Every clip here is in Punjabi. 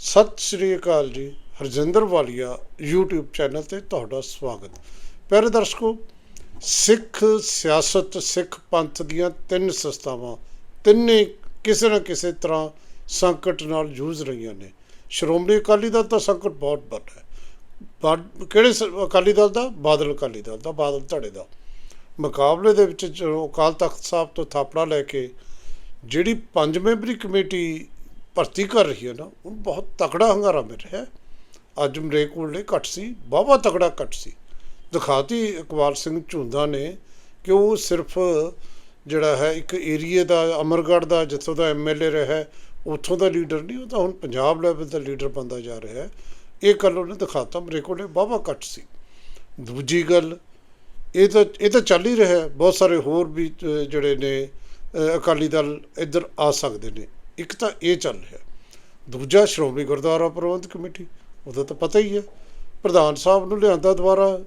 ਸਤਿ ਸ਼੍ਰੀ ਅਕਾਲ ਜੀ, ਹਰਜਿੰਦਰ ਵਾਲੀਆ, YouTube ਚੈਨਲ ਤੇ ਤੁਹਾਡਾ ਸਵਾਗਤ। ਪਿਆਰੇ ਦਰਸ਼ਕੋ, ਸਿੱਖ ਸਿਆਸਤ, ਸਿੱਖ ਪੰਥ ਦੀਆਂ ਤਿੰਨ ਸੰਸਥਾਵਾਂ ਤਿੰਨੇ ਕਿਸੇ ਨਾ ਕਿਸੇ ਤਰ੍ਹਾਂ ਸੰਕਟ ਨਾਲ ਜੂਝ ਰਹੀਆਂ ਨੇ। ਸ਼੍ਰੋਮਣੀ ਅਕਾਲੀ ਦਲ ਦਾ ਸੰਕਟ ਬਹੁਤ ਵੱਡਾ ਹੈ। ਕਿਹੜੇ ਅਕਾਲੀ ਦਲ ਦਾ? ਬਾਦਲ ਅਕਾਲੀ ਦਲ ਦਾ, ਬਾਦਲ ਧੜੇ ਦਾ। ਮੁਕਾਬਲੇ ਦੇ ਵਿੱਚ ਜਦੋਂ ਅਕਾਲ ਤਖਤ ਸਾਹਿਬ ਤੋਂ ਥਾਪੜਾ ਲੈ ਕੇ ਜਿਹੜੀ ਪੰਜ ਮੈਂਬਰੀ ਕਮੇਟੀ ਭਰਤੀ ਕਰ ਰਹੀ ਹੈ ਨਾ ਉਹ ਬਹੁਤ ਤਕੜਾ ਹੰਗਾਰਾ ਮਿਲ ਰਿਹਾ ਹੈ। ਅੱਜ ਮਰੇਕੋਲੇ ਘੱਟ ਸੀ ਬਾਬਾ ਤਕੜਾ ਘੱਟ ਸੀ। ਦਿਖਾਤੀ ਇਕਬਾਲ ਸਿੰਘ ਝੁੰਦਾ ਨੇ ਕਿ ਉਹ ਸਿਰਫ ਜਿਹੜਾ ਹੈ, ਇੱਕ ਏਰੀਏ ਦਾ, ਅਮਰਗੜ੍ਹ ਦਾ, ਜਿੱਥੋਂ ਦਾ ਐਮਐਲਏ ਰਿਹਾ ਉੱਥੋਂ ਦਾ ਲੀਡਰ ਨਹੀਂ, ਉਹ ਤਾਂ ਹੁਣ ਪੰਜਾਬ ਲੈਵਲ ਦਾ ਲੀਡਰ ਬੰਦਾ ਜਾ ਰਿਹਾ ਹੈ। ਇਹ ਗੱਲ ਉਹਨੇ ਦਿਖਾਤਾ ਮਰੇਕੋਲੇ ਬਾਬਾ ਘੱਟ ਸੀ। ਦੂਜੀ ਗੱਲ, ਇਹ ਤਾਂ ਇਹ ਤਾਂ ਚੱਲ ਹੀ ਰਿਹਾ ਬਹੁਤ ਸਾਰੇ ਹੋਰ ਵੀ ਜਿਹੜੇ ਨੇ ਅਕਾਲੀ ਦਲ ਇੱਧਰ ਆ ਸਕਦੇ ਨੇ। ਇੱਕ ਤਾਂ ਇਹ ਚੱਲ ਰਿਹਾ। ਦੂਜਾ ਸ਼੍ਰੋਮਣੀ ਗੁਰਦੁਆਰਾ ਪ੍ਰਬੰਧਕ ਕਮੇਟੀ, ਉਹਦਾ ਤਾਂ ਪਤਾ ਹੀ ਹੈ। ਪ੍ਰਧਾਨ ਸਾਹਿਬ ਨੂੰ ਲਿਆਂਦਾ ਦੁਬਾਰਾ,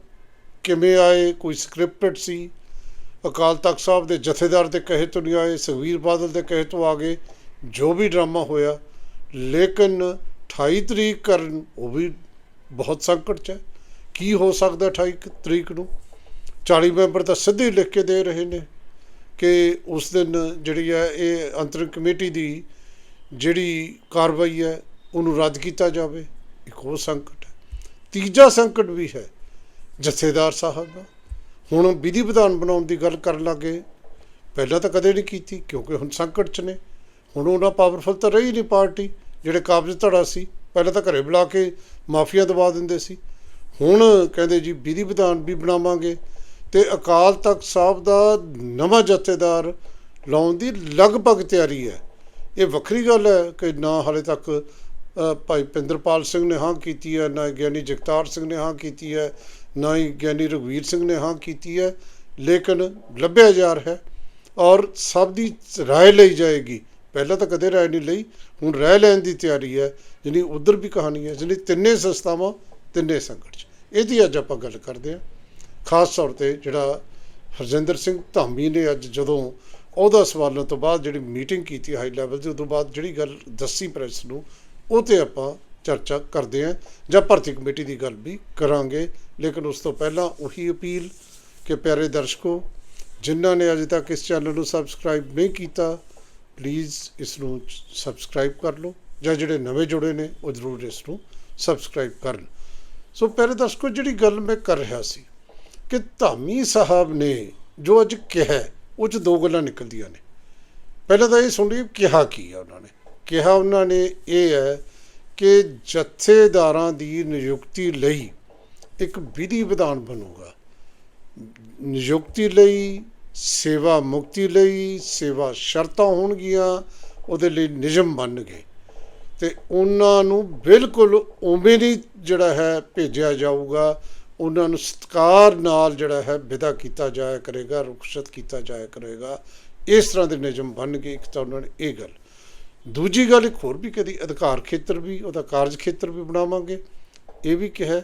ਕਿਵੇਂ ਆਏ, ਕੋਈ ਸਕ੍ਰਿਪਟਡ ਸੀ? ਅਕਾਲ ਤਖਤ ਸਾਹਿਬ ਦੇ ਜਥੇਦਾਰ ਦੇ ਕਹੇ ਤੋਂ ਨਹੀਂ ਆਏ ਸੁਖਵੀਰ ਬਾਦਲ ਦੇ ਕਹੇ ਤੋਂ ਆ ਗਏ, ਜੋ ਵੀ ਡਰਾਮਾ ਹੋਇਆ। ਲੇਕਿਨ 28 ਤਰੀਕ ਕਰਨ, ਉਹ ਵੀ ਬਹੁਤ ਸੰਕਟ 'ਚ ਹੈ। ਕੀ ਹੋ ਸਕਦਾ 28 ਤਰੀਕ ਨੂੰ? 40 ਮੈਂਬਰ ਤਾਂ ਸਿੱਧੇ ਲਿਖ ਕੇ ਦੇ ਰਹੇ ਨੇ ਕਿ ਉਸ ਦਿਨ ਜਿਹੜੀ ਹੈ ਇਹ ਅੰਤਰਿਮ ਕਮੇਟੀ ਦੀ ਜਿਹੜੀ ਕਾਰਵਾਈ ਹੈ, ਉਹਨੂੰ ਰੱਦ ਕੀਤਾ ਜਾਵੇ। ਇੱਕ ਹੋਰ ਸੰਕਟ ਹੈ। ਤੀਜਾ ਸੰਕਟ ਵੀ ਹੈ, ਜਥੇਦਾਰ ਸਾਹਿਬ ਦਾ। ਹੁਣ ਵਿਧੀ ਵਿਧਾਨ ਬਣਾਉਣ ਦੀ ਗੱਲ ਕਰਨ ਲੱਗੇ। ਪਹਿਲਾਂ ਤਾਂ ਕਦੇ ਨਹੀਂ ਕੀਤੀ, ਕਿਉਂਕਿ ਹੁਣ ਸੰਕਟ 'ਚ ਨੇ। ਹੁਣ ਉਹਨਾਂ ਪਾਵਰਫੁਲ ਤਾਂ ਰਹੀ ਨਹੀਂ ਪਾਰਟੀ, ਜਿਹੜੇ ਕਾਬਜ਼ ਧੜਾ ਸੀ। ਪਹਿਲਾਂ ਤਾਂ ਘਰੇ ਬੁਲਾ ਕੇ ਮਾਫੀਆ ਦਬਾ ਦਿੰਦੇ ਸੀ। ਹੁਣ ਕਹਿੰਦੇ ਜੀ, ਵਿਧੀ ਵਿਧਾਨ ਵੀ ਬਣਾਵਾਂਗੇ। ਤੇ ਅਕਾਲ ਤਖਤ ਸਾਹਿਬ ਦਾ ਨਵਾਂ ਜਥੇਦਾਰ ਲਾਉਣ ਦੀ ਲਗਭਗ ਤਿਆਰੀ ਹੈ। ਇਹ ਵੱਖਰੀ ਗੱਲ ਹੈ ਕਿ ਨਾ ਹਾਲੇ ਤੱਕ ਭਾਈ ਪਿੰਦਰਪਾਲ ਸਿੰਘ ਨੇ ਹਾਂ ਕੀਤੀ ਹੈ, ਨਾ ਗਿਆਨੀ ਜਗਤਾਰ ਸਿੰਘ ਨੇ ਹਾਂ ਕੀਤੀ ਹੈ, ਨਾ ਹੀ ਗਿਆਨੀ ਰਘਵੀਰ ਸਿੰਘ ਨੇ ਹਾਂ ਕੀਤੀ ਹੈ, ਲੇਕਿਨ ਲੱਭਿਆ ਜਾ ਰਿਹਾ ਹੈ ਔਰ ਸਭ ਦੀ ਰਾਏ ਲਈ ਜਾਏਗੀ। ਪਹਿਲਾਂ ਤਾਂ ਕਦੇ ਰਾਏ ਨਹੀਂ ਲਈ, ਹੁਣ ਰਾਏ ਲੈਣ ਦੀ ਤਿਆਰੀ ਹੈ ਜਿਹਨੀ ਉਧਰ ਵੀ ਕਹਾਣੀ ਹੈ ਜਿਹਨੀ ਤਿੰਨੇ ਸੰਸਥਾਵਾਂ, ਤਿੰਨੇ ਸੰਕਟ 'ਚ। ਇਹਦੀ ਅੱਜ ਆਪਾਂ ਗੱਲ ਕਰਦੇ ਹਾਂ। ਖਾਸ ਤੌਰ ਤੇ ਜਿਹੜਾ ਹਰਜਿੰਦਰ ਸਿੰਘ ਧਾਮੀ ਨੇ ਅੱਜ ਜਦੋਂ ਉਹਦਾ ਸਵਾਲਾਂ ਤੋਂ ਬਾਅਦ ਜਿਹੜੀ ਮੀਟਿੰਗ ਕੀਤੀ ਹਾਈ ਲੈਵਲ ਤੇ ਉਦੋਂ ਬਾਅਦ ਜਿਹੜੀ ਗੱਲ ਦੱਸੀ ਪ੍ਰੈਸ ਨੂੰ, ਉਹ ਤੇ ਆਪਾਂ ਚਰਚਾ ਕਰਦੇ ਹਾਂ ਜਾਂ ਭਰਤੀ ਕਮੇਟੀ ਦੀ ਗੱਲ ਵੀ ਕਰਾਂਗੇ। ਲੇਕਿਨ ਉਸ ਤੋਂ ਪਹਿਲਾਂ ਉਹੀ ਅਪੀਲ ਕਿ ਪਿਆਰੇ ਦਰਸ਼ਕੋ, ਜਿਨ੍ਹਾਂ ਨੇ ਅਜੇ ਤੱਕ ਇਸ ਚੈਨਲ ਨੂੰ ਸਬਸਕ੍ਰਾਈਬ ਨਹੀਂ ਕੀਤਾ ਪਲੀਜ਼ ਇਸ ਨੂੰ ਸਬਸਕ੍ਰਾਈਬ ਕਰ ਲਓ ਜਾਂ ਜਿਹੜੇ ਨਵੇਂ ਜੁੜੇ ਨੇ, ਉਹ ਜ਼ਰੂਰ ਇਸ ਨੂੰ ਸਬਸਕ੍ਰਾਈਬ ਕਰਨ ਸੋ ਪਿਆਰੇ ਦਰਸ਼ਕੋ, ਜਿਹੜੀ ਗੱਲ ਮੈਂ ਕਰ ਰਿਹਾ ਸੀ ਕਿ ਧਾਮੀ ਸਾਹਿਬ ਨੇ ਜੋ ਅੱਜ ਕਿਹਾ ਉਹ ਚ ਦੋ ਗੱਲਾਂ ਨਿਕਲਦੀਆਂ ਨੇ। ਪਹਿਲਾਂ ਤਾਂ ਇਹ ਸੁਣ ਲਈ ਕਿਹਾ ਕੀ ਹੈ ਉਹਨਾਂ ਨੇ। ਕਿਹਾ ਉਹਨਾਂ ਨੇ ਇਹ ਹੈ ਕਿ ਜਥੇਦਾਰਾਂ ਦੀ ਨਿਯੁਕਤੀ ਲਈ ਇੱਕ ਵਿਧੀ ਵਿਧਾਨ ਬਣੂਗਾ। ਨਿਯੁਕਤੀ ਲਈ, ਸੇਵਾ ਮੁਕਤੀ ਲਈ, ਸੇਵਾ ਸ਼ਰਤਾਂ ਹੋਣਗੀਆਂ, ਉਹਦੇ ਲਈ ਨਿਯਮ ਬਣਨਗੇ। ਤੇ ਉਹਨਾਂ ਨੂੰ ਬਿਲਕੁਲ ਉਵੇਂ ਨਹੀਂ ਜਿਹੜਾ ਹੈ ਭੇਜਿਆ ਜਾਊਗਾ। ਉਹਨਾਂ ਨੂੰ ਸਤਿਕਾਰ ਨਾਲ ਜਿਹੜਾ ਹੈ ਵਿਦਾ ਕੀਤਾ ਜਾਇਆ ਕਰੇਗਾ, ਰੁਖਸਤ ਕੀਤਾ ਜਾਇਆ ਕਰੇਗਾ। ਇਸ ਤਰ੍ਹਾਂ ਦੇ ਨਿਯਮ ਬਣ ਗਏ। ਇੱਕ ਤਾਂ ਉਹਨਾਂ ਨੇ ਇਹ ਗੱਲ। ਦੂਜੀ ਗੱਲ ਇੱਕ ਹੋਰ ਵੀ ਕਦੀ ਅਧਿਕਾਰ ਖੇਤਰ ਵੀ, ਉਹਦਾ ਕਾਰਜ ਖੇਤਰ ਵੀ ਬਣਾਵਾਂਗੇ। ਇਹ ਵੀ ਕਿਹਾ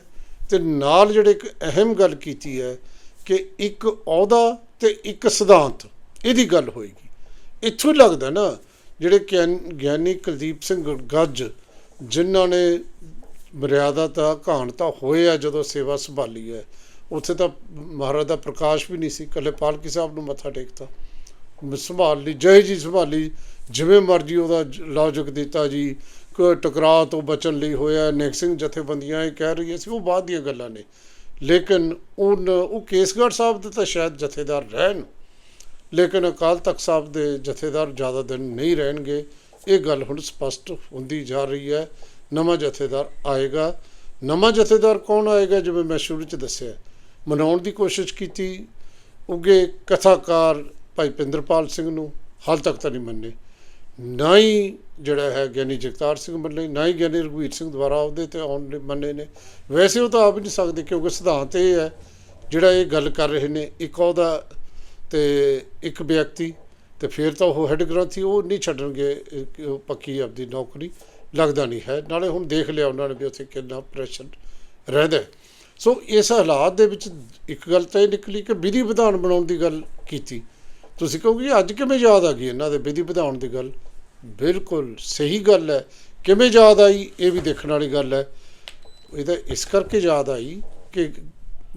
ਤੇ ਨਾਲ ਜਿਹੜੇ ਇੱਕ ਅਹਿਮ ਗੱਲ ਕੀਤੀ ਹੈ ਕਿ ਇੱਕ ਅਹੁਦਾ ਤੇ ਇੱਕ ਸਿਧਾਂਤ, ਇਹਦੀ ਗੱਲ ਹੋਏਗੀ। ਇੱਥੋਂ ਹੀ ਲੱਗਦਾ ਨਾ, ਜਿਹੜੇ ਗਿਆਨ- ਗਿਆਨੀ ਕੁਲਦੀਪ ਸਿੰਘ ਗੱਜ, ਜਿਨ੍ਹਾਂ ਨੇ ਮਰਿਆਦਾ ਦਾ ਘਾਣ ਤਾਂ ਹੋਏ ਆ ਜਦੋਂ ਸੇਵਾ ਸੰਭਾਲੀ ਹੈ। ਉੱਥੇ ਤਾਂ ਮਹਾਰਾਜ ਦਾ ਪ੍ਰਕਾਸ਼ ਵੀ ਨਹੀਂ ਸੀ। ਕੱਲੇ ਪਾਲਕੀ ਸਾਹਿਬ ਨੂੰ ਮੱਥਾ ਟੇਕਤਾ। ਸੰਭਾਲ ਲਈ ਜੈ ਜੀ ਸੰਭਾਲੀ ਜਿਵੇਂ ਮਰਜ਼ੀ ਉਹਦਾ ਲੌਜਿਕ ਦਿੱਤਾ ਜੀ। ਕੋਈ ਟਕਰਾਅ ਤੋਂ ਬਚਣ ਲਈ ਹੋਇਆ, ਨੇਕ ਸਿੰਘ ਜਥੇਬੰਦੀਆਂ ਇਹ ਕਹਿ ਰਹੀਆਂ ਸੀ, ਉਹ ਬਾਅਦ ਦੀਆਂ ਗੱਲਾਂ ਨੇ। ਲੇਕਿਨ ਉਹ ਉਹ ਕੇਸਗੜ੍ਹ ਸਾਹਿਬ ਦੇ ਤਾਂ ਸ਼ਾਇਦ ਜਥੇਦਾਰ ਰਹਿਣ। ਲੇਕਿਨ ਅਕਾਲ ਤਖਤ ਸਾਹਿਬ ਦੇ ਜਥੇਦਾਰ ਜ਼ਿਆਦਾ ਦਿਨ ਨਹੀਂ ਰਹਿਣਗੇ। ਇਹ ਗੱਲ ਹੁਣ ਸਪਸ਼ਟ ਹੁੰਦੀ ਜਾ ਰਹੀ ਹੈ। ਨਵਾਂ ਜਥੇਦਾਰ ਆਏਗਾ। ਨਵਾਂ ਜਥੇਦਾਰ ਕੌਣ ਆਏਗਾ ਜਿਵੇਂ ਮੈਂ ਸ਼ੁਰੂ 'ਚ ਦੱਸਿਆ। ਮਨਾਉਣ ਦੀ ਕੋਸ਼ਿਸ਼ ਕੀਤੀ। ਉਗੇ ਕਥਾਕਾਰ ਭਾਈ ਪਿੰਦਰਪਾਲ ਸਿੰਘ ਨੂੰ ਹਾਲ ਤੱਕ ਤਾਂ ਨਹੀਂ ਮੰਨੇ। ਨਾ ਹੀ ਜਿਹੜਾ ਹੈ ਗਿਆਨੀ ਜਗਤਾਰ ਸਿੰਘ ਮੰਨੇ, ਨਾ ਹੀ ਗਿਆਨੀ ਰਘਵੀਰ ਸਿੰਘ ਦੁਆਰਾ ਉਹਦੇ ਤੇ ਆਉਣ ਦੇ ਮੰਨੇ ਨੇ। ਵੈਸੇ ਉਹ ਤਾਂ ਆਪ ਵੀ ਨਹੀਂ ਸਕਦੇ ਕਿਉਂਕਿ ਸਿਧਾਂਤ ਇਹ ਹੈ, ਜਿਹੜਾ ਇਹ ਗੱਲ ਕਰ ਰਹੇ ਨੇ, ਇੱਕ ਉਹਦਾ ਤੇ ਇੱਕ ਵਿਅਕਤੀ ਤੇ ਫਿਰ ਤਾਂ ਉਹ ਹੈੱਡ ਗ੍ਰੰਥੀ, ਉਹ ਨਹੀਂ ਛੱਡਣਗੇ ਪੱਕੀ ਆਪਦੀ ਨੌਕਰੀ। ਲੱਗਦਾ ਨਹੀਂ ਹੈ। ਨਾਲੇ ਹੁਣ ਦੇਖ ਲਿਆ ਉਹਨਾਂ ਨੇ ਵੀ ਉੱਥੇ ਕਿੰਨਾ ਪ੍ਰੈਸ਼ਰ ਰਹਿੰਦਾ ਸੋ ਇਸ ਹਾਲਾਤ ਦੇ ਵਿੱਚ ਇੱਕ ਗੱਲ ਤਾਂ ਇਹ ਨਿਕਲੀ ਕਿ ਵਿਧੀ ਵਿਧਾਨ ਬਣਾਉਣ ਦੀ ਗੱਲ ਕੀਤੀ। ਤੁਸੀਂ ਕਹੋਗੇ ਅੱਜ ਕਿਵੇਂ ਯਾਦ ਆ ਗਈ ਇਹਨਾਂ ਦੇ ਵਿਧੀ ਵਿਧਾਨ ਦੀ ਗੱਲ? ਬਿਲਕੁਲ ਸਹੀ ਗੱਲ ਹੈ। ਕਿਵੇਂ ਯਾਦ ਆਈ, ਇਹ ਵੀ ਦੇਖਣ ਵਾਲੀ ਗੱਲ ਹੈ। ਇਹ ਤਾਂ ਇਸ ਕਰਕੇ ਯਾਦ ਆਈ ਕਿ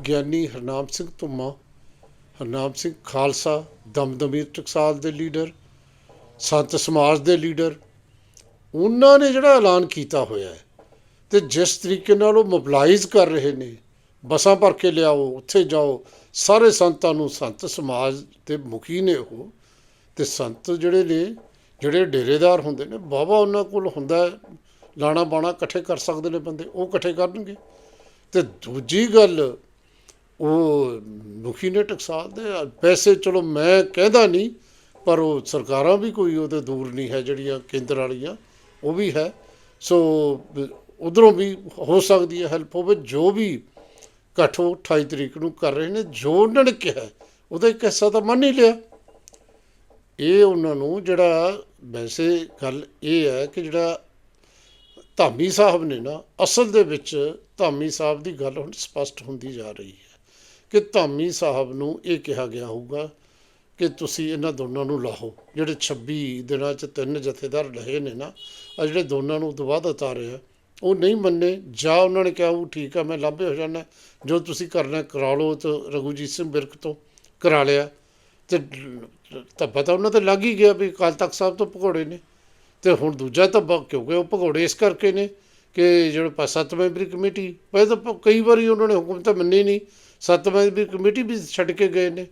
ਗਿਆਨੀ ਹਰਨਾਮ ਸਿੰਘ ਧੁੰਮਾ, ਹਰਨਾਮ ਸਿੰਘ ਖਾਲਸਾ, ਦਮਦਮੀ ਟਕਸਾਲ ਦੇ ਲੀਡਰ, ਸੰਤ ਸਮਾਜ ਦੇ ਲੀਡਰ ਉਹਨਾਂ ਨੇ ਜਿਹੜਾ ਐਲਾਨ ਕੀਤਾ ਹੋਇਆ ਹੈ ਤੇ ਜਿਸ ਤਰੀਕੇ ਨਾਲ ਉਹ ਮੋਬਲਾਈਜ਼ ਕਰ ਰਹੇ ਨੇ, ਬੱਸਾਂ ਭਰ ਕੇ ਲਿਆਓ, ਉੱਥੇ ਜਾਓ, ਸਾਰੇ ਸੰਤਾਂ ਨੂੰ ਸੰਤ ਸਮਾਜ ਦੇ ਮੁਖੀ ਨੇ ਉਹ ਤੇ ਸੰਤ ਜਿਹੜੇ ਨੇ, ਜਿਹੜੇ ਡੇਰੇਦਾਰ ਹੁੰਦੇ ਨੇ ਬਾਬਾ ਉਹਨਾਂ ਕੋਲ ਹੁੰਦਾ ਲਾਣਾ ਬਾਣਾ ਇਕੱਠੇ ਕਰ ਸਕਦੇ ਨੇ ਬੰਦੇ, ਉਹ ਇਕੱਠੇ ਕਰਨਗੇ। ਤੇ ਦੂਜੀ ਗੱਲ, ਉਹ ਮੁਖੀ ਨੇ ਟਕਸਾਲ ਦੇ, ਪੈਸੇ ਚਲੋ ਮੈਂ ਕਹਿੰਦਾ ਨਹੀਂ, ਪਰ ਉਹ ਸਰਕਾਰਾਂ ਵੀ ਕੋਈ ਉਹਦੇ ਦੂਰ ਨਹੀਂ ਹੈ ਜਿਹੜੀਆਂ ਕੇਂਦਰ ਵਾਲੀਆਂ ਉਹ ਵੀ ਹੈ। ਸੋ, ਉਧਰੋਂ ਵੀ ਹੋ ਸਕਦੀ ਹੈ ਹੈਲਪ ਹੋਵੇ। ਜੋ ਵੀ ਇਕੱਠ ਉਹ 28 ਤਰੀਕ ਨੂੰ ਕਰ ਰਹੇ ਨੇ, ਜੋ ਉਹਨਾਂ ਨੇ ਕਿਹਾ, ਉਹਦਾ ਇੱਕ ਹਿੱਸਾ ਤਾਂ ਮੰਨ ਹੀ ਲਿਆ। ਇਹ ਉਹਨਾਂ ਨੂੰ ਜਿਹੜਾ, ਵੈਸੇ ਗੱਲ ਇਹ ਹੈ ਕਿ ਜਿਹੜਾ ਧਾਮੀ ਸਾਹਿਬ ਨੇ ਨਾ, ਅਸਲ ਦੇ ਵਿੱਚ ਧਾਮੀ ਸਾਹਿਬ ਦੀ ਗੱਲ ਹੁਣ ਸਪਸ਼ਟ ਹੁੰਦੀ ਜਾ ਰਹੀ ਹੈ ਕਿ ਧਾਮੀ ਸਾਹਿਬ ਨੂੰ ਇਹ ਕਿਹਾ ਗਿਆ ਹੋਊਗਾ ਕਿ ਤੁਸੀਂ ਇਹਨਾਂ ਦੋਨਾਂ ਨੂੰ ਲਾਹੋ। ਜਿਹੜੇ 26 ਦਿਨਾਂ ਚ ਤਿੰਨ ਜਥੇਦਾਰ ਲਹੇ ਨੇ ਨਾ ਆ ਜਿਹੜੇ ਦੋਨਾਂ ਨੂੰ ਦੁਬਾਰਾ ਉਤਾਰੇ ਆ, ਉਹ ਨਹੀਂ ਮੰਨੇ, ਜਾਂ ਉਹਨਾਂ ਨੇ ਕਿਹਾ, ਉਹ ਠੀਕ ਆ, ਮੈਂ ਲਾਂਭੇ ਹੋ ਜਾਣਾ ਜੋ ਤੁਸੀਂ ਕਰਨਾ, ਕਰਾ ਲਓ ਤੇ ਰਘੂਜੀਤ ਸਿੰਘ ਬਿਰਕ ਤੋਂ ਕਰਾ ਲਿਆ। ਤੇ ਤਾਂ ਪਤਾ ਉਹਨਾਂ ਤੇ ਲੱਗ ਹੀ ਗਿਆ ਵੀ ਅਕਾਲ ਤਖਤ ਸਾਹਿਬ ਤੋਂ ਭਗੌੜੇ ਨੇ। ਤੇ ਹੁਣ ਦੂਜਾ ਧੱਬਾ, ਕਿਉਂਕਿ ਉਹ ਭਗੌੜੇ ਇਸ ਕਰਕੇ ਨੇ ਕਿ ਜਿਹੜਾ ਪ- ਸੱਤ ਮੈਂਬਰੀ ਕਮੇਟੀ, ਪਹਿਲਾਂ ਤਾਂ ਪ- ਕਈ ਵਾਰੀ ਉਹਨਾਂ ਨੇ ਹੁਕਮ ਤਾਂ ਮੰਨੇ ਨਹੀਂ। ਸੱਤ ਮੈਂਬਰੀ ਕਮੇਟੀ ਵੀ ਛੱਡ ਕੇ ਗਏ ਨੇ।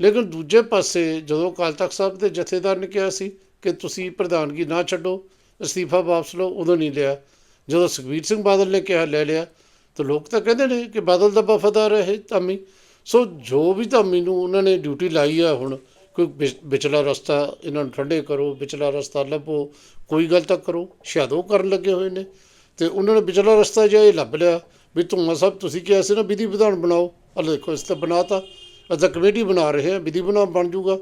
ਲੇਕਿਨ ਦੂਜੇ ਪਾਸੇ ਜਦੋਂ ਅਕਾਲ ਤਖਤ ਸਾਹਿਬ ਦੇ ਜਥੇਦਾਰ ਨੇ ਕਿਹਾ ਸੀ ਕਿ ਤੁਸੀਂ ਪ੍ਰਧਾਨਗੀ ਨਾ ਛੱਡੋ, ਅਸਤੀਫਾ ਵਾਪਸ ਲਓ, ਉਦੋਂ ਨਹੀਂ ਲਿਆ। ਜਦੋਂ ਸੁਖਬੀਰ ਸਿੰਘ ਬਾਦਲ ਨੇ ਕਿਹਾ, ਲੈ ਲਿਆ, ਤਾਂ ਲੋਕ ਤਾਂ ਕਹਿੰਦੇ ਨੇ ਕਿ ਬਾਦਲ ਦਾ ਵਫਾਦਾਰ ਹੈ ਇਹ ਧਾਮੀ। ਸੋ ਜੋ ਵੀ ਧਾਮੀ ਨੂੰ ਉਹਨਾਂ ਨੇ ਡਿਊਟੀ ਲਾਈ ਆ ਹੁਣ, ਕੋਈ ਵਿਚਲਾ ਰਸਤਾ ਇਹਨਾਂ ਨੂੰ ਠੰਡੇ ਕਰੋ, ਵਿਚਲਾ ਰਸਤਾ ਲੱਭੋ, ਕੋਈ ਗੱਲ ਤਾਂ ਕਰੋ, ਸ਼ਾਇਦ ਉਹ ਕਰਨ ਲੱਗੇ ਹੋਏ ਨੇ। ਤੇ ਉਹਨਾਂ ਨੇ ਵਿਚਲਾ ਰਸਤਾ ਜਿਹਾ ਇਹ ਲੱਭ ਲਿਆ ਵੀ ਧੂਮਾ ਸਾਹਿਬ ਤੁਸੀਂ ਕਿਹਾ ਸੀ ਨਾ ਵਿਧੀ ਵਿਧਾਨ ਬਣਾਓ ਹਲ ਦੇਖੋ, ਇਸ ਤੇ ਬਣਾਤਾ। ਅਸੀਂ ਕਮੇਟੀ ਬਣਾ ਰਹੇ ਹਾਂ, ਵਿਧੀ ਵਿਧਾਨ ਬਣ ਜਾਊਗਾ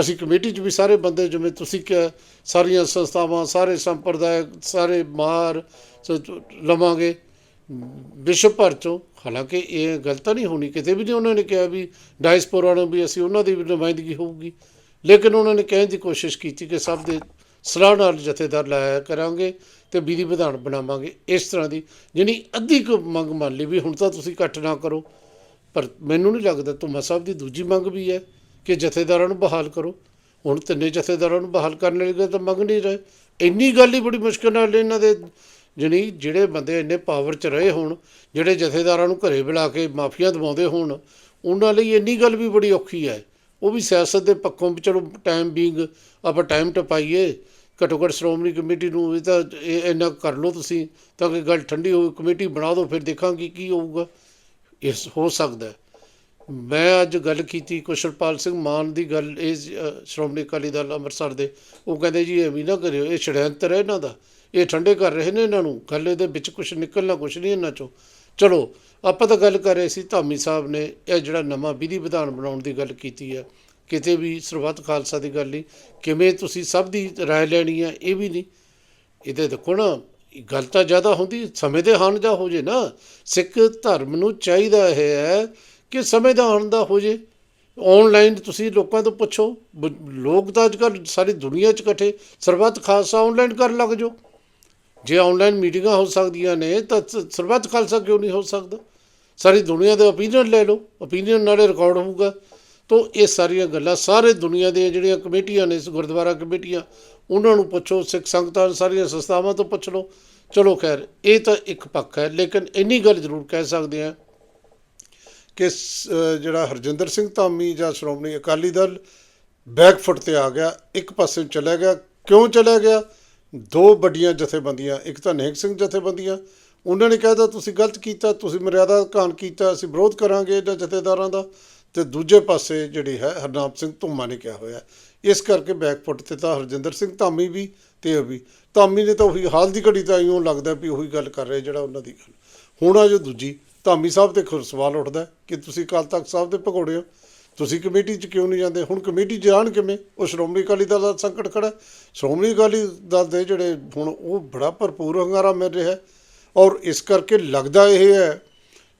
ਅਸੀਂ ਕਮੇਟੀ 'ਚ ਵੀ ਸਾਰੇ ਬੰਦੇ, ਜਿਵੇਂ ਤੁਸੀਂ ਕਿਹਾ, ਸਾਰੀਆਂ ਸੰਸਥਾਵਾਂ, ਸਾਰੇ ਸੰਪਰਦਾਇ ਸਾਰੇ ਮਾਰ ਲਵਾਂਗੇ। ਵਿਸ਼ਵ ਭਰ ਚੋਂ, ਹਾਲਾਂਕਿ ਇਹ ਗਲਤ ਨਹੀਂ ਹੋਣੀ। ਕਿਤੇ ਵੀ ਨਹੀਂ ਉਹਨਾਂ ਨੇ ਕਿਹਾ ਵੀ ਡਾਇਸਪੋਰਾ ਨੂੰ ਵੀ ਅਸੀਂ ਉਹਨਾਂ ਦੀ ਵੀ ਨੁਮਾਇੰਦਗੀ ਹੋਊਗੀ। ਲੇਕਿਨ ਉਹਨਾਂ ਨੇ ਕਹਿਣ ਦੀ ਕੋਸ਼ਿਸ਼ ਕੀਤੀ ਕਿ ਸਭ ਦੇ ਸਲਾਹ ਨਾਲ ਜਥੇਦਾਰ ਲਾਇਆ ਕਰਾਂਗੇ ਤੇ ਵਿਧੀ ਵਿਧਾਨ ਬਣਾਵਾਂਗੇ। ਇਸ ਤਰ੍ਹਾਂ ਦੀ ਜਿਹਨੀ ਅੱਧੀ ਕੁ ਮੰਗ ਮੰਨ ਲਈ ਵੀ ਹੁਣ ਤਾਂ ਤੁਸੀਂ ਇਕੱਠ ਨਾ ਕਰੋ। ਪਰ ਮੈਨੂੰ ਨਹੀਂ ਲੱਗਦਾ ਧੁਮਾ ਸਾਹਿਬ ਦੀ ਦੂਜੀ ਮੰਗ ਵੀ ਹੈ ਕਿ ਜਥੇਦਾਰਾਂ ਨੂੰ ਬਹਾਲ ਕਰੋ। ਹੁਣ ਤਿੰਨੇ ਜਥੇਦਾਰਾਂ ਨੂੰ ਬਹਾਲ ਕਰਨ ਲਈ ਤਾਂ ਮੰਗ ਨਹੀਂ ਰਹੇ। ਇੰਨੀ ਗੱਲ ਹੀ ਬੜੀ ਮੁਸ਼ਕਲ ਨਾਲ ਇਹਨਾਂ ਦੇ ਜਣੀ ਜਿਹੜੇ ਬੰਦੇ ਇੰਨੇ ਪਾਵਰ 'ਚ ਰਹੇ ਹੋਣ, ਜਿਹੜੇ ਜਥੇਦਾਰਾਂ ਨੂੰ ਘਰੇ ਬੁਲਾ ਕੇ ਮਾਫੀਆ ਦਵਾਉਂਦੇ ਹੋਣ, ਉਹਨਾਂ ਲਈ ਇੰਨੀ ਗੱਲ ਵੀ ਬੜੀ ਔਖੀ ਹੈ। ਉਹ ਵੀ ਸਿਆਸਤ ਦੇ ਪੱਖੋਂ ਵੀ ਚਲੋ ਟਾਈਮ ਬੀਂਗ ਆਪਾਂ ਟਾਈਮ ਟਪਾਈਏ, ਘੱਟੋ ਘੱਟ ਸ਼੍ਰੋਮਣੀ ਕਮੇਟੀ ਨੂੰ ਵੀ ਤਾਂ ਇਹ ਇੰਨਾ ਕਰ ਲਓ ਤੁਸੀਂ ਤਾਂ ਕਿ ਗੱਲ ਠੰਡੀ ਹੋਵੇ, ਕਮੇਟੀ ਬਣਾ ਦਿਓ, ਫਿਰ ਦੇਖਾਂਗੇ ਕੀ ਹੋਊਗਾ। ਇਸ ਹੋ ਸਕਦਾ ਮੈਂ ਅੱਜ ਗੱਲ ਕੀਤੀ ਕੁਸ਼ਲਪਾਲ ਸਿੰਘ ਮਾਨ ਦੀ ਗੱਲ, ਇਹ ਸ਼੍ਰੋਮਣੀ ਅਕਾਲੀ ਦਲ ਅੰਮ੍ਰਿਤਸਰ ਦੇ। ਉਹ ਕਹਿੰਦੇ ਜੀ ਐਵੇਂ ਨਾ ਕਰਿਓ, ਇਹ ਛੜਯੰਤਰ ਹੈ ਇਹਨਾਂ ਦਾ। ਇਹ ਠੰਡੇ ਕਰ ਰਹੇ ਨੇ ਇਹਨਾਂ ਨੂੰ। ਗੱਲ ਇਹਦੇ ਵਿੱਚ ਕੁਝ ਨਿਕਲਣਾ ਕੁਝ ਨਹੀਂ ਇਹਨਾਂ ਚੋਂ। ਚਲੋ, ਆਪਾਂ ਤਾਂ ਗੱਲ ਕਰ ਰਹੇ ਸੀ, ਧਾਮੀ ਸਾਹਿਬ ਨੇ ਇਹ ਜਿਹੜਾ ਨਵਾਂ ਵਿਧੀ ਵਿਧਾਨ ਬਣਾਉਣ ਦੀ ਗੱਲ ਕੀਤੀ ਹੈ। ਕਿਤੇ ਵੀ ਸਰਬੱਤ ਖਾਲਸਾ ਦੀ ਗੱਲ ਨਹੀਂ। ਕਿਵੇਂ ਤੁਸੀਂ ਸਭ ਦੀ ਰਾਏ ਲੈਣੀ ਹੈ, ਇਹ ਵੀ ਨਹੀਂ। ਇਹਦੇ ਦੇਖੋ ਨਾ ਗੱਲ ਤਾਂ ਜ਼ਿਆਦਾ ਹੁੰਦੀ, ਸਮੇਂ ਦੇ ਹਾਨ ਦਾ ਹੋ ਜੇ ਨਾ। ਸਿੱਖ ਧਰਮ ਨੂੰ ਚਾਹੀਦਾ ਇਹ ਹੈ ਕਿ ਸਮੇਂ ਦਾ ਹਾਨ ਦਾ ਹੋ ਜੇ। ਆਨਲਾਈਨ ਤੁਸੀਂ ਲੋਕਾਂ ਤੋਂ ਪੁੱਛੋ, ਬ- ਲੋਕ ਤਾਂ ਅੱਜ ਕੱਲ੍ਹ ਸਾਰੀ ਦੁਨੀਆ 'ਚ ਇਕੱਠੇ, ਸਰਬੱਤ ਖਾਲਸਾ ਆਨਲਾਈਨ ਕਰਨ ਲੱਗ ਜਾਓ। ਜੇ ਆਨਲਾਈਨ ਮੀਟਿੰਗਾਂ ਹੋ ਸਕਦੀਆਂ ਨੇ, ਤਾਂ ਸਰਬੱਤ ਖਾਲਸਾ ਕਿਉਂ ਨਹੀਂ ਹੋ ਸਕਦਾ? ਸਾਰੀ ਦੁਨੀਆ ਦੇ ਓਪੀਨੀਅਨ ਲੈ ਲਓ ਓਪੀਨੀਅਨ ਨਾਲੇ ਰਿਕਾਰਡ ਹੋਊਗਾ। ਤੋਂ ਇਹ ਸਾਰੀਆਂ ਗੱਲਾਂ ਸਾਰੇ ਦੁਨੀਆ ਦੀਆਂ ਜਿਹੜੀਆਂ ਕਮੇਟੀਆਂ ਨੇ, ਗੁਰਦੁਆਰਾ ਕਮੇਟੀਆਂ, ਉਹਨਾਂ ਨੂੰ ਪੁੱਛੋ, ਸਿੱਖ ਸੰਗਤਾਂ ਸਾਰੀਆਂ ਸੰਸਥਾਵਾਂ ਤੋਂ ਪੁੱਛ ਲਓ। ਚਲੋ ਖੈਰ, ਇਹ ਤਾਂ ਇੱਕ ਪੱਖ ਹੈ, ਲੇਕਿਨ ਇੰਨੀ ਗੱਲ ਜ਼ਰੂਰ ਕਹਿ ਸਕਦੇ ਹਾਂ ਕਿ ਸ- ਜਿਹੜਾ ਹਰਜਿੰਦਰ ਸਿੰਘ ਧਾਮੀ ਜਾਂ ਸ਼੍ਰੋਮਣੀ ਅਕਾਲੀ ਦਲ ਬੈਕਫੁੱਟ ਤੇ ਆ ਗਿਆ, ਇੱਕ ਪਾਸੇ ਨੂੰ ਚਲਾ ਗਿਆ। ਕਿਉਂ ਚਲਾ ਗਿਆ? ਦੋ ਵੱਡੀਆਂ ਜਥੇਬੰਦੀਆਂ, ਇੱਕ ਤਾਂ ਨੇਕ ਸਿੰਘ ਜਥੇਬੰਦੀਆਂ। ਉਹਨਾਂ ਨੇ ਕਹਿਦਾ ਤੁਸੀਂ ਗਲਤ ਕੀਤਾ, ਤੁਸੀਂ ਮਰਿਆਦਾ ਘਾਣ ਕੀਤਾ, ਅਸੀਂ ਵਿਰੋਧ ਕਰਾਂਗੇ ਇਹਨਾਂ ਜਥੇਦਾਰਾਂ ਦਾ। ਤੇ ਦੂਜੇ ਪਾਸੇ ਜਿਹੜੀ ਹੈ ਹਰਨਾਮ ਸਿੰਘ ਧੁੰਮਾ ਨੇ ਕਿਹਾ ਹੋਇਆ ਇਸ ਕਰਕੇ ਬੈਕਫੁੱਟ ਤੇ ਤਾਂ ਹਰਜਿੰਦਰ ਸਿੰਘ ਧਾਮੀ ਵੀ ਤੇ ਉਹ ਵੀ। ਧਾਮੀ ਨੇ ਤਾਂ ਉਹੀ ਹਾਲ ਦੀ ਘੜੀ ਤਾਂ ਇਉਂ ਲੱਗਦਾ ਵੀ ਉਹੀ ਗੱਲ ਕਰ ਰਿਹਾ ਜਿਹੜਾ ਉਹਨਾਂ ਦੀ ਗੱਲ। ਹੁਣ ਆ ਜੋ ਦੂਜੀ, ਧਾਮੀ ਸਾਹਿਬ ਤੇ ਖੁਰ ਸਵਾਲ ਉੱਠਦਾ ਕਿ ਤੁਸੀਂ ਅਕਾਲ ਤਖਤ ਸਾਹਿਬ ਦੇ ਭਗੌੜੇ ਹੋ। ਤੁਸੀਂ ਕਮੇਟੀ 'ਚ ਕਿਉਂ ਨਹੀਂ ਜਾਂਦੇ? ਹੁਣ ਕਮੇਟੀ 'ਚ ਜਾਣ ਕਿਵੇਂ? ਉਹ ਸ਼੍ਰੋਮਣੀ ਅਕਾਲੀ ਦਲ ਦਾ ਸੰਕਟ ਖੜਾ ਸ਼੍ਰੋਮਣੀ ਅਕਾਲੀ ਦਲ ਦੇ ਜਿਹੜੇ ਹੁਣ ਉਹ ਬੜਾ ਭਰਪੂਰ ਹੰਗਾਰਾ ਮਿਲ ਰਿਹਾ ਔਰ ਇਸ ਕਰਕੇ ਲੱਗਦਾ ਇਹ ਹੈ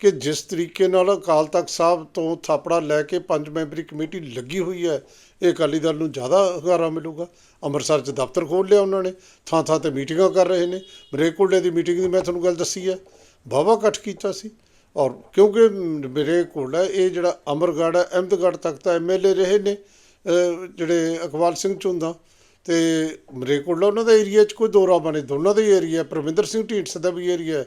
ਕਿ ਜਿਸ ਤਰੀਕੇ ਨਾਲ ਅਕਾਲ ਤਖਤ ਸਾਹਿਬ ਤੋਂ ਥਾਪੜਾ ਲੈ ਕੇ ਪੰਜ ਮੈਂਬਰੀ ਕਮੇਟੀ ਲੱਗੀ ਹੋਈ ਹੈ, ਇਹ ਅਕਾਲੀ ਦਲ ਨੂੰ ਜ਼ਿਆਦਾ ਹੰਗਾਰਾ ਮਿਲੂਗਾ। ਅੰਮ੍ਰਿਤਸਰ 'ਚ ਦਫ਼ਤਰ ਖੋਲ੍ਹ ਲਿਆ ਉਹਨਾਂ ਨੇ ਥਾਂ ਥਾਂ ਤੇ ਮੀਟਿੰਗਾਂ ਕਰ ਰਹੇ ਨੇ। ਮਰੇਕੋਟਲੇ ਦੀ ਮੀਟਿੰਗ ਦੀ ਮੈਂ ਤੁਹਾਨੂੰ ਗੱਲ ਦੱਸੀ ਹੈ। ਵਾਹਵਾ ਇਕੱਠ ਕੀਤਾ ਸੀ। ਔਰ ਕਿਉਂਕਿ ਮੇਰੇ ਮਰੇਕੋਟਲਾ ਇਹ ਜਿਹੜਾ ਅਮਰਗੜ੍ਹ ਹੈ, ਅਹਿਮਦਗੜ੍ਹ ਤੱਕ ਤਾਂ ਐਮਐਲਏ ਰਹੇ ਨੇ ਜਿਹੜੇ ਅਕਵਾਲ ਸਿੰਘ ਝੁੰਦਾ ਤੇ ਮਰੇਕੋਟਲਾ ਉਹਨਾਂ ਦਾ ਏਰੀਆ 'ਚ ਕੋਈ ਦੋ ਦੋਰਾ ਨੇ ਦੋਨਾਂ ਦਾ ਹੀ ਏਰੀਆ ਪ੍ਰਵਿੰਦਰ ਸਿੰਘ ਢੀਂਡਸ ਦਾ ਵੀ ਏਰੀਆ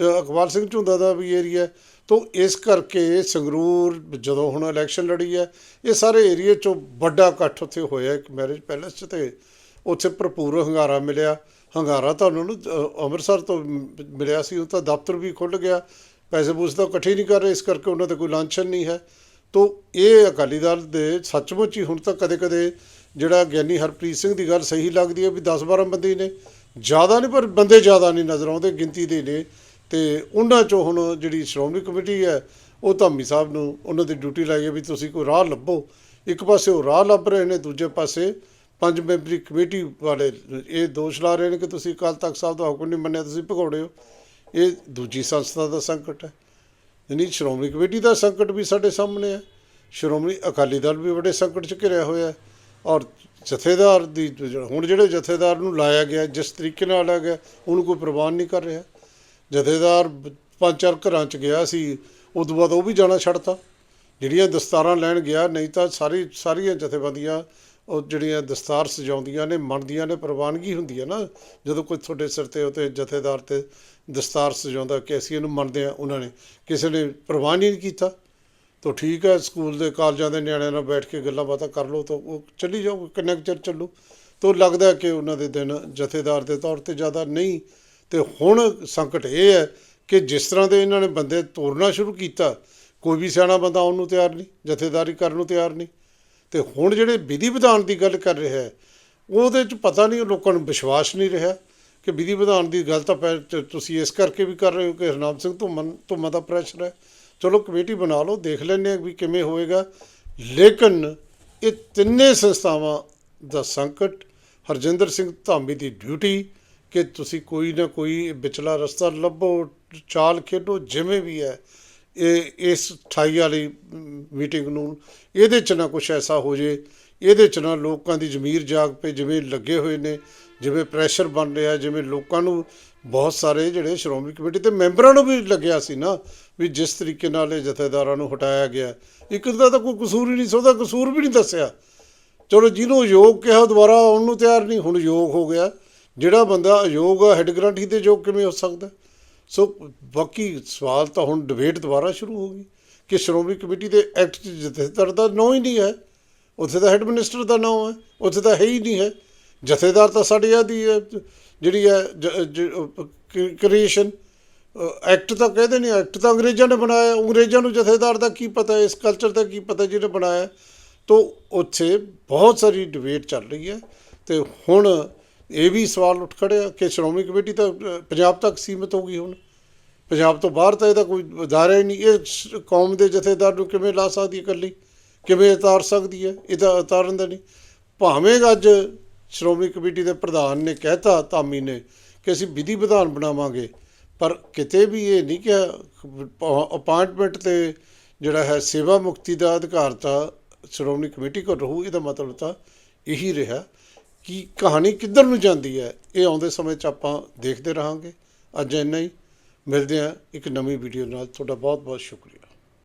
ਹੈ ਸਿੰਘ ਝੁੰਦਾ ਦਾ ਵੀ ਏਰੀਆ ਹੈ, ਤੋ ਇਸ ਕਰਕੇ ਸੰਗਰੂਰ ਜਦੋਂ ਹੁਣ ਇਲੈਕਸ਼ਨ ਲੜੀ ਹੈ, ਇਹ ਸਾਰੇ ਏਰੀਏ 'ਚੋਂ ਵੱਡਾ ਇਕੱਠ ਉੱਥੇ ਹੋਇਆ, ਇੱਕ ਮੈਰਿਜ ਪੈਲੇਸ 'ਚ ਤੇ ਉੱਥੇ ਭਰਪੂਰ ਹੰਗਾਰਾ ਮਿਲਿਆ। ਹੰਗਾਰਾ ਤੁਹਾਨੂੰ ਉਹਨਾਂ ਨੂੰ ਅੰਮ੍ਰਿਤਸਰ ਤੋਂ ਮਿਲਿਆ ਸੀ, ਉਹ ਤਾਂ ਦਫ਼ਤਰ ਵੀ ਖੁੱਲ੍ਹ ਗਿਆ। ਪੈਸੇ ਪੂਸੇ ਤਾਂ ਇਕੱਠੇ ਨਹੀਂ ਕਰ ਰਹੇ, ਇਸ ਕਰਕੇ ਉਹਨਾਂ ਤੇ ਕੋਈ ਲਾਂਛਨ ਨਹੀਂ ਹੈ। ਤੋ ਇਹ ਅਕਾਲੀ ਦਲ ਦੇ ਸੱਚਮੁੱਚ ਹੀ ਹੁਣ ਤਾਂ ਕਦੇ-ਕਦੇ ਜਿਹੜਾ ਗਿਆਨੀ ਹਰਪ੍ਰੀਤ ਸਿੰਘ ਦੀ ਗੱਲ ਸਹੀ ਲੱਗਦੀ ਹੈ ਵੀ 10-12 ਬੰਦੇ ਨੇ, ਜ਼ਿਆਦਾ ਨਹੀਂ, ਪਰ ਬੰਦੇ ਜ਼ਿਆਦਾ ਨਹੀਂ ਨਜ਼ਰ ਆਉਂਦੇ, ਗਿਣਤੀ ਦੇ ਨੇ। ਤੇ ਉਹਨਾਂ ਚੋਂ ਹੁਣ ਜਿਹੜੀ ਸ਼੍ਰੋਮਣੀ ਕਮੇਟੀ ਹੈ, ਉਹ ਧਾਮੀ ਸਾਹਿਬ ਨੂੰ ਉਹਨਾਂ ਦੀ ਡਿਊਟੀ ਲਾਈ ਹੈ ਵੀ ਤੁਸੀਂ ਕੋਈ ਰਾਹ ਲੱਭੋ। ਇੱਕ ਪਾਸੇ ਉਹ ਰਾਹ ਲੱਭ ਰਹੇ ਨੇ, ਦੂਜੇ ਪਾਸੇ ਪੰਜ ਮੈਂਬਰੀ ਕਮੇਟੀ ਵਾਲੇ ਇਹ ਦੋਸ਼ ਲਾ ਰਹੇ ਨੇ ਕਿ ਤੁਸੀਂ ਅਕਾਲ ਤਖਤ ਸਾਹਿਬ ਦਾ ਹੁਕਮ ਨਹੀਂ ਮੰਨਿਆ, ਤੁਸੀਂ ਭਗੌੜੇ ਹੋ। ਇਹ ਦੂਜੀ ਸੰਸਥਾ ਦਾ ਸੰਕਟ ਹੈ। ਯਾਨੀ ਸ਼੍ਰੋਮਣੀ ਕਮੇਟੀ ਦਾ ਸੰਕਟ ਵੀ ਸਾਡੇ ਸਾਹਮਣੇ ਹੈ। ਸ਼੍ਰੋਮਣੀ ਅਕਾਲੀ ਦਲ ਵੀ ਬੜੇ ਸੰਕਟ 'ਚ ਘਿਰਿਆ ਹੋਇਆ ਹੈ। ਔਰ ਜਥੇਦਾਰ ਦੀ, ਹੁਣ ਜਿਹੜੇ ਜਥੇਦਾਰ ਨੂੰ ਲਾਇਆ ਗਿਆ, ਜਿਸ ਤਰੀਕੇ ਨਾਲ ਲਾਇਆ ਗਿਆ, ਉਹਨੂੰ ਕੋਈ ਪ੍ਰਵਾਨ ਨਹੀਂ ਕਰ ਰਿਹਾ। ਜਥੇਦਾਰ ਪੰਜ ਚਾਰ ਘਰਾਂ 'ਚ ਗਿਆ ਸੀ, ਉਦੋਂ ਬਾਅਦ ਉਹ ਵੀ ਜਾਣਾ ਛੱਡਤਾ। ਜਿਹੜੀਆਂ ਦਸਤਾਰਾਂ ਲੈਣ ਗਿਆ, ਨਹੀਂ ਤਾਂ ਸਾਰੀ, ਸਾਰੀਆਂ ਜਥੇਬੰਦੀਆਂ, ਉਹ ਜਿਹੜੀਆਂ ਦਸਤਾਰ ਸਜਾਉਂਦੀਆਂ ਨੇ, ਮੰਨਦੀਆਂ ਨੇ, ਪ੍ਰਵਾਨਗੀ ਹੁੰਦੀ ਹੈ ਨਾ, ਜਦੋਂ ਕੋਈ ਤੁਹਾਡੇ ਸਿਰ ਤੇ ਉਤੇ ਜਥੇਦਾਰ ਤੇ ਦਸਤਾਰ ਸਜਾਉਂਦਾ, ਕਿ ਅਸੀਂ ਇਹਨੂੰ ਮੰਨਦੇ ਆ ਉਹਨਾਂ ਨੇ। ਕਿਸੇ ਨੇ ਪ੍ਰਵਾਨ ਹੀ ਨਹੀਂ ਕੀਤਾ। ਤਾਂ ਠੀਕ ਹੈ, ਸਕੂਲ ਦੇ ਕਾਲਜਾਂ ਦੇ ਨਿਆਣਿਆਂ ਨਾਲ ਬੈਠ ਕੇ ਗੱਲਾਂ ਬਾਤਾਂ ਕਰ ਲਓ, ਤਾਂ ਉਹ ਚੱਲੀ ਜਾਓ, ਕਿੰਨਾ ਕੁ ਚਿਰ ਚੱਲੂ। ਤਾਂ ਲੱਗਦਾ ਕਿ ਉਹਨਾਂ ਦੇ ਦਿਨ ਜਥੇਦਾਰ ਦੇ ਤੌਰ ਤੇ ਜ਼ਿਆਦਾ ਨਹੀਂ ਤੇ ਹੁਣ ਸੰਕਟ ਇਹ ਹੈ ਕਿ ਜਿਸ ਤਰ੍ਹਾਂ ਦੇ ਇਹਨਾਂ ਨੇ ਬੰਦੇ ਤੋਰਨਾ ਸ਼ੁਰੂ ਕੀਤਾ, ਕੋਈ ਵੀ ਸਿਆਣਾ ਬੰਦਾ ਆਉਣ ਨੂੰ ਤਿਆਰ ਨਹੀਂ, ਜਥੇਦਾਰੀ ਕਰਨ ਨੂੰ ਤਿਆਰ ਨਹੀਂ। ਤੇ ਹੁਣ ਜਿਹੜੇ ਵਿਧੀ ਵਿਧਾਨ ਦੀ ਗੱਲ ਕਰ ਰਿਹਾ ਹੈ, ਉਹਦੇ ਚ ਪਤਾ ਨਹੀਂ, ਲੋਕਾਂ ਨੂੰ ਵਿਸ਼ਵਾਸ ਨਹੀਂ ਰਿਹਾ ਕਿ ਵਿਧੀ ਵਿਧਾਨ ਦੀ ਗੱਲ ਤਾਂ ਪੈ- ਤੁਸੀਂ ਇਸ ਕਰਕੇ ਵੀ ਕਰ ਰਹੇ ਹੋ ਕਿ ਹਰਨਾਮ ਸਿੰਘ ਧੁੰਮਨ ਧੁੰਮਾ ਦਾ ਪ੍ਰੈਸ਼ਰ ਹੈ। ਚਲੋ ਕਮੇਟੀ ਬਣਾ ਲਓ, ਦੇਖ ਲੈਂਦੇ ਹਾਂ ਵੀ ਕਿਵੇਂ ਹੋਏਗਾ। ਲੇਕਿਨ ਇਹ ਤਿੰਨੇ ਸੰਸਥਾਵਾਂ ਦਾ ਸੰਕਟ, ਹਰਜਿੰਦਰ ਸਿੰਘ ਧਾਮੀ ਦੀ ਡਿਊਟੀ ਕਿ ਤੁਸੀਂ ਕੋਈ ਨਾ ਕੋਈ ਵਿਚਲਾ ਰਸਤਾ ਲੱਭੋ, ਚਾਲ ਖੇਡੋ, ਜਿਵੇਂ ਵੀ ਹੈ। ਇਹ, ਇਸ 28 ਵਾਲੀ ਮੀਟਿੰਗ ਨੂੰ ਇਹਦੇ ਚ ਨਾ ਕੁਝ ਐਸਾ ਹੋ ਜੇ, ਇਹਦੇ ਚ ਨਾ ਲੋਕਾਂ ਦੀ ਜ਼ਮੀਰ ਜਾਗ ਪਏ, ਜਿਵੇਂ ਲੱਗੇ ਹੋਏ ਨੇ, ਜਿਵੇਂ ਪ੍ਰੈਸ਼ਰ ਬਣ ਰਿਹਾ, ਜਿਵੇਂ ਲੋਕਾਂ ਨੂੰ ਬਹੁਤ ਸਾਰੇ ਜਿਹੜੇ ਸ਼੍ਰੋਮਣੀ ਕਮੇਟੀ ਦੇ ਮੈਂਬਰਾਂ ਨੂੰ ਵੀ ਲੱਗਿਆ ਸੀ ਨਾ, ਵੀ ਜਿਸ ਤਰੀਕੇ ਨਾਲ ਇਹ ਜਥੇਦਾਰਾਂ ਨੂੰ ਹਟਾਇਆ ਗਿਆ। ਇੱਕ ਦਾ ਤਾਂ ਕੋਈ ਕਸੂਰ ਹੀ ਨਹੀਂ ਸੀ ਕਸੂਰ ਵੀ ਨਹੀਂ ਦੱਸਿਆ। ਚਲੋ ਜਿਹਨੂੰ ਯੋਗ ਕਿਹਾ, ਦੁਬਾਰਾ ਆਉਣ ਨੂੰ ਤਿਆਰ ਨਹੀਂ, ਹੁਣ ਯੋਗ ਹੋ ਗਿਆ। ਜਿਹੜਾ ਬੰਦਾ ਅਯੋਗ ਆ ਹੈੱਡ ਗਰੰਟੀ ਤੇ ਯੋਗ ਕਿਵੇਂ ਹੋ ਸਕਦਾ? ਸੋ ਬਾਕੀ ਸਵਾਲ ਤਾਂ ਹੁਣ ਡਿਬੇਟ ਦੁਬਾਰਾ ਸ਼ੁਰੂ ਹੋ ਗਈ ਕਿ ਸ਼੍ਰੋਮਣੀ ਕਮੇਟੀ ਦੇ ਐਕਟ 'ਚ ਜਥੇਦਾਰ ਦਾ ਨਾਂ ਹੀ ਨਹੀਂ ਹੈ। ਉੱਥੇ ਤਾਂ ਹੈੱਡ ਮਿਨਿਸਟਰ ਦਾ ਨਾਂ ਹੈ, ਉੱਥੇ ਤਾਂ ਹੈ ਹੀ ਨਹੀਂ ਹੈ। ਜਥੇਦਾਰ ਤਾਂ ਸਾਡੇ ਆਦੀ ਹੈ, ਜਿਹੜੀ ਹੈ ਕ੍ਰੀਏਸ਼ਨ ਐਕਟ ਤਾਂ ਕਹਿੰਦੇ ਨਹੀਂ ਐਕਟ ਤਾਂ ਅੰਗਰੇਜ਼ਾਂ ਨੇ ਬਣਾਇਆ। ਅੰਗਰੇਜ਼ਾਂ ਨੂੰ ਜਥੇਦਾਰ ਦਾ ਕੀ ਪਤਾ ਇਸ ਕਲਚਰ ਦਾ ਕੀ ਪਤਾ ਜਿਹਨੇ ਬਣਾਇਆ। ਤੋ ਉੱਥੇ ਬਹੁਤ ਸਾਰੀ ਡਿਬੇਟ ਚੱਲ ਰਹੀ ਹੈ। ਤੇ ਹੁਣ ਇਹ ਵੀ ਸਵਾਲ ਉੱਠ ਖੜਿਆ ਕਿ ਸ਼੍ਰੋਮਣੀ ਕਮੇਟੀ ਤਾਂ ਪੰਜਾਬ ਤੱਕ ਸੀਮਿਤ ਹੋ ਗਈ ਹੁਣ। ਪੰਜਾਬ ਤੋਂ ਬਾਹਰ ਤਾਂ ਇਹਦਾ ਕੋਈ ਅਦਾਰਾ ਹੀ ਨਹੀਂ। ਇਹ ਸ- ਕੌਮ ਦੇ ਜਥੇਦਾਰ ਨੂੰ ਕਿਵੇਂ ਲਾ ਸਕਦੀ ਇਕੱਲੀ? ਕਿਵੇਂ ਉਤਾਰ ਸਕਦੀ ਹੈ? ਇਹਦਾ ਉਤਾਰਨ ਦਾ ਨਹੀਂ। ਭਾਵੇਂ ਅੱਜ ਸ਼੍ਰੋਮਣੀ ਕਮੇਟੀ ਦੇ ਪ੍ਰਧਾਨ ਨੇ ਕਹਿਤਾ, ਧਾਮੀ ਨੇ, ਕਿ ਅਸੀਂ ਵਿਧੀ ਵਿਧਾਨ ਬਣਾਵਾਂਗੇ, ਪਰ ਕਿਤੇ ਵੀ ਇਹ ਨਹੀਂ ਕਿ ਅਪਾਇੰਟਮੈਂਟ ਤੇ ਜਿਹੜਾ ਹੈ ਸੇਵਾ ਮੁਕਤੀ ਦਾ ਅਧਿਕਾਰ ਤਾਂ ਸ਼੍ਰੋਮਣੀ ਕਮੇਟੀ ਕੋਲ ਰਹੂ, ਇਹਦਾ ਮਤਲਬ ਤਾਂ ਇਹੀ ਰਿਹਾ। ਕਿ ਕਹਾਣੀ ਕਿੱਧਰ ਨੂੰ ਜਾਂਦੀ ਹੈ, ਇਹ ਆਉਂਦੇ ਸਮੇਂ 'ਚ ਆਪਾਂ ਦੇਖਦੇ ਰਹਾਂਗੇ। ਅੱਜ ਇੰਨਾ ਹੀ। ਮਿਲਦੇ ਹਾਂ ਇੱਕ ਨਵੀਂ ਵੀਡੀਓ ਨਾਲ। ਤੁਹਾਡਾ ਬਹੁਤ ਬਹੁਤ ਸ਼ੁਕਰੀਆ।